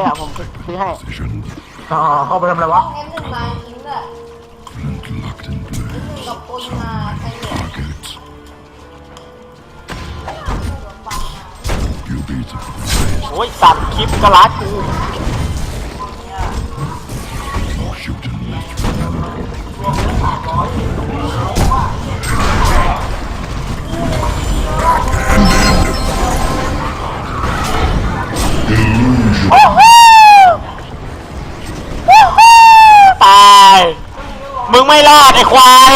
อะผมซื้อให้ Position. อ๋อเข้าไปทำอะไรวะเอ็มหนึ่งมาทิ้งเลย Flint locked in หนึ่ง place. กับปุยมาใช้เหรียญ Target. You beautiful face. โอ้ยสัตว์คลิปกระลัดกู งไม่รอดไอ้ควาย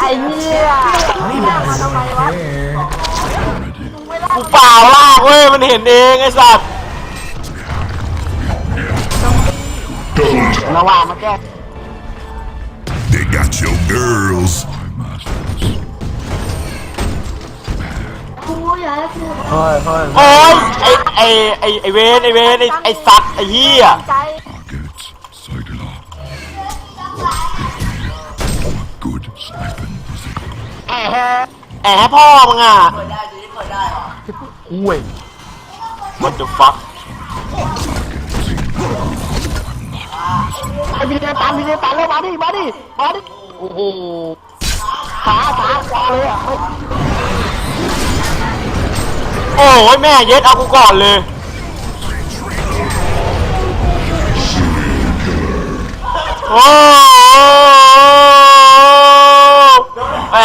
ไอ้เหี้ยนี่มาทำไมวะกูเปล่าลากเว้ยมันเห็นเองไอ้สัตว์ระหว่างมาแก้ They got your girls. My masters. กูอยากให้กูเฮ้ยเฮ้ยโอ้ยไอ้ไอ้ไอ้ไอ้เวนไอ้เวนไอ้ไอ้สัตว์ไอ้เหี้ย ใจ position. แอะแอบพ่อมึงอะอุ้ย What the fuck ไอ้พี่เนตันพี่เนตันเลยมาดิมาดิมาดิโอ้โหขาขาคอเลยอะโอ้ยแม่เย็ดเอากูก่อนเลยโอ้ ไ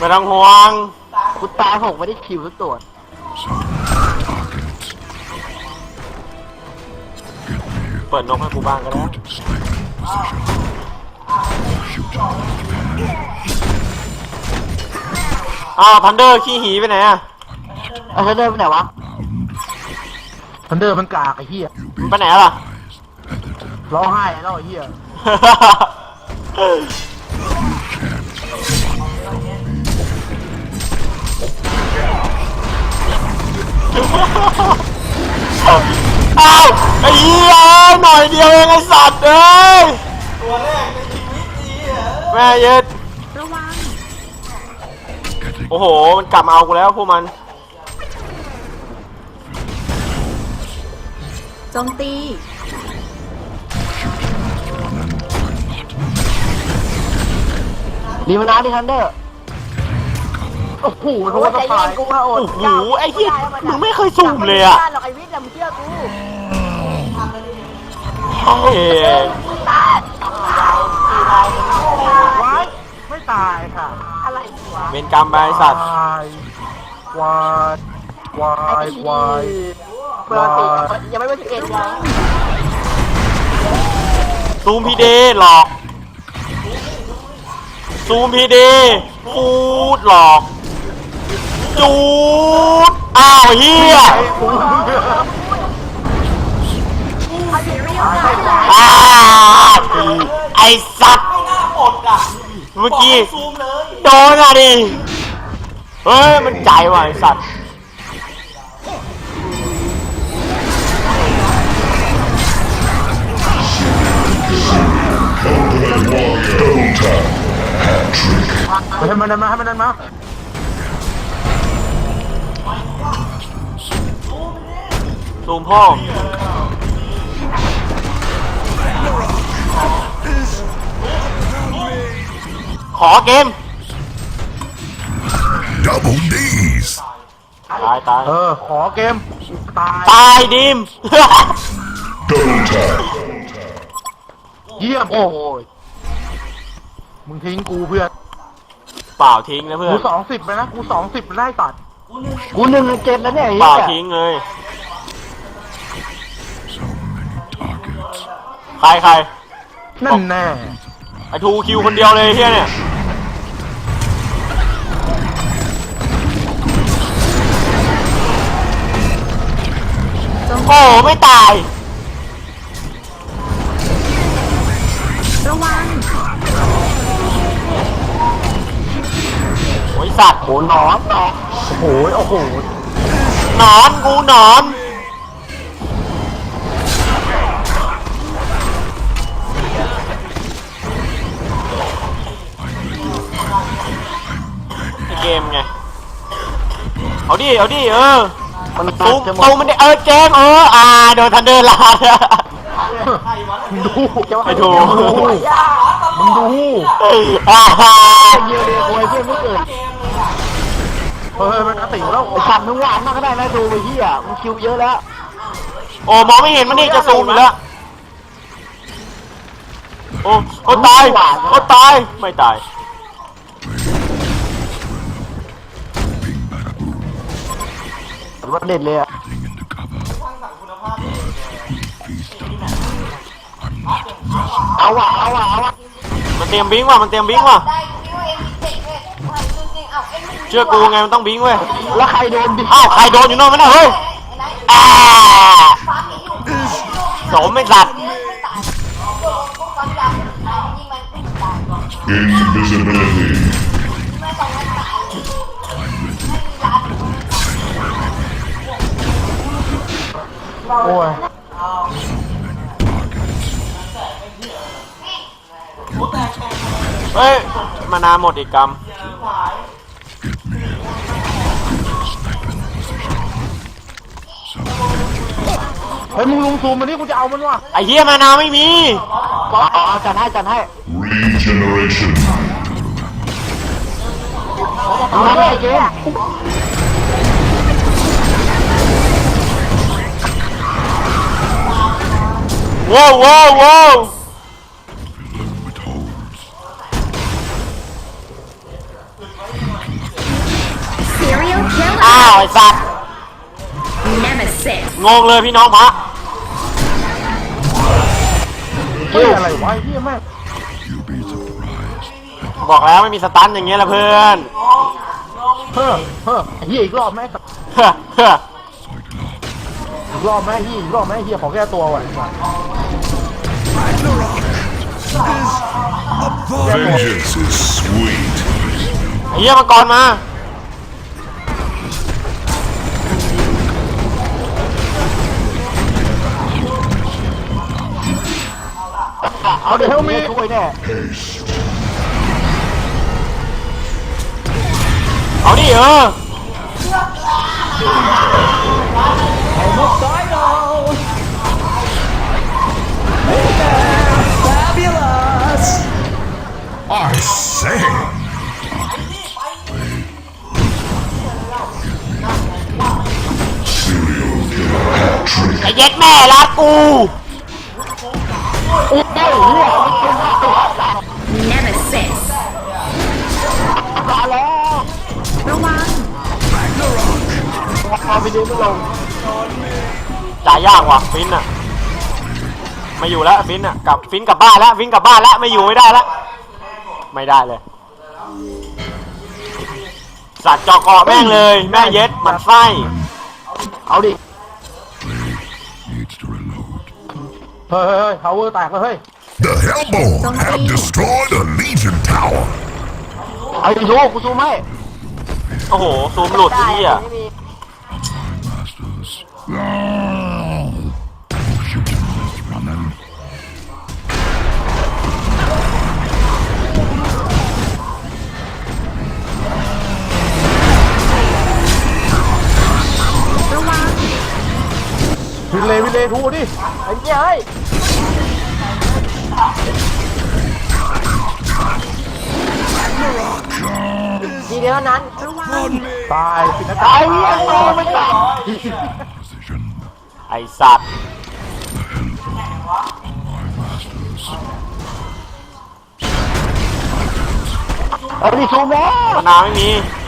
ม่ต้องห่วงกูตายหกไม่ได้คิวสักตัวเปิดนกให้กูบ้างก็ได้อ้าวทันเดอร์ขี้หีไปไหนอะไอ้เธอเดินไปไหนวะ ทันเดอร์มันกากไอ้เหี้ย You มัน be ไปไหนล่ะ surprised at the damn ร้องไห้แล้วไอ้เหี้ยอ้าวไอ้เหี้ยหน่อยเดียวเองไอ้สัตว์เอ้ยตัวแรกในชีวิตนี้แม่เย็ด getting โอ้โห มันกลับมาเอากูแล้วพวกมัน จมตี ดีมานาดิทันเดอร์โอ้โหโทโอ้ษใจสะเย็พานยกูมาโอดโอ้โหไอ้เหี้ยมึงไม่เคยสุ่มเลยอะหรอกไอ้วิทย์อะมึงเชื่อกูเฮ้ยไว้ไม่ตายค่ะอะไรวะเวรกรรมไปไอ้สัตว์ วายวายวาย วายเปิดติยังไม่เป็นสิบเอ็ดเลยซูมพีเดหลอก ซูมพีเดฟูดหลอก จูดอ้าวเฮียอ้าวไอสัตว์เมื่อกี้โดนอะดิ เฮ้ย มันใจว่ะไอสัตว์ ให้มันนั่นมาให้มันนั่นมาซูมพ่อขอเกม double D's. ตายตายเออ ขอเกม ตาย ตายดิมเยี่ยม โอ้โหมึงทิ้งกูเพื่อน เปล่าทิ้งนะเพื่อกูนสองสิบไปนะกูสองสิบไล่ตัดกูหนึ่งในเจ็ดแล้วเนี่ยไอ้เปเหี้ล่ายทิ้งเลย So many targets. ใครใครนั่นแน่ไอทูคิวคนเดียวเลยเฮียเนี่ยโอ้ไม่ตาย อ้ยสัตว์โหหนอนแตกโอ้โหโอ้โหหนอนกูหนอนกมไงเอาดิเอาดิเออมันตูมจะหมตูมดมันดิเออเจมเอออ่าโดนทันเดอร์ลาดดูจะไม่ถูกมึงดูอ่า เฮ้ยมันกระติแล้วไอ้สัตว์มึงหวานมากก็ได้นะดูไปที่อะมึงคิวเยอะแล้วโอ้มองไม่เห็นมันนี่จะซูมอยู่แล้วโอ้โอ้ตายโอ้ตายไม่ตายรถเด็ดเลยอะ Getting into cover. เอาว่ะเอาว่ะเอาว่ะมันเตรียมบิงว่ะมันเตรียมบิงว่ะ ชื่อกูไงมันต้องบิงเว้ยแล้วใครโดนดิอ้าวใครโดนอยู่โน่นมันน่ะเฮ้ยไอ้ไหนอ่าฟ้าเห็นอยู่สมไม่สัตว์ไม่ตายโดนพวกความยาวยิงมันไม่ตาย Invisibility. ไม่ต้องมันตายไม่มีร้านโอ้ยเฮ้ย มานาหมดอีกกรรม เฮ้ยมึงลุงซูมมันนี่กูจะเอามันว่ะไอ้เหี้ยมานาไม่มีก็เอาเอาจัดให้จัดให้ Regeneration. เอาให้ไอ้เกมว้าวว้าวว้าว With holes. Serial อ้าว killer ไอ้สัตว์ Nemesis งงเลยพี่น้องพระ ฮ้ยอะไรวะไอ้เหี้ยแม่ง You'll be surprised. บอกแล้วไม่มีสตันอย่างเงี้ยละเพื่อนเฮ้อเฮ้อไอ้เหี้ยอีกรอบไหมเฮ้อเฮ้ออีกรอบไหมเหี้ยอีกรอบไหมเหี้ยขอแก้ตัวว่ะ Vengeance is sweet. ไอ้เหี้ยมังกรมา เอาเดี๋ยวมีช่วยแน่ Haste. เอาดิเออ I say. ไอ้เย็ดแม่รักกูโอ้ยเหี้ย Nemesis มาแล้วระวังเอาไปดูไม่ลงจ่ายยากว่ะฟินอะไม่อยู่แล้วฟินอะกลับฟินกลับบ้านแล้วฟินกลับบ้านแล้วไม่อยู่ไม่ได้แล้วไม่ได้เลย สัตว์จอกเกาะแม่งเลย แม่เย็ดมันไส้เอาดิ เฮ้ยเฮ้ยเฮ้ยทาวเวอร์แตกแล้วเฮ้ย The Hellborn have destroyed a Legion tower. เอาดิซูกูซูมให้โอ้โห ซูมหลุดไอ้เหี้ยไม่มี Masters. Oh, you can just run them. ระวังวินเลวินเลทูดิไอ้ เหี้ยเฮ้ยทีเดียวนั้นระวังตายปิดหน้าตาต่ายงเหี้ยตายโอ้ไม่ตาย Position. ไอสัตว์ My masters. เอาดิซูมแล้วมะนาวไม่มี Haste.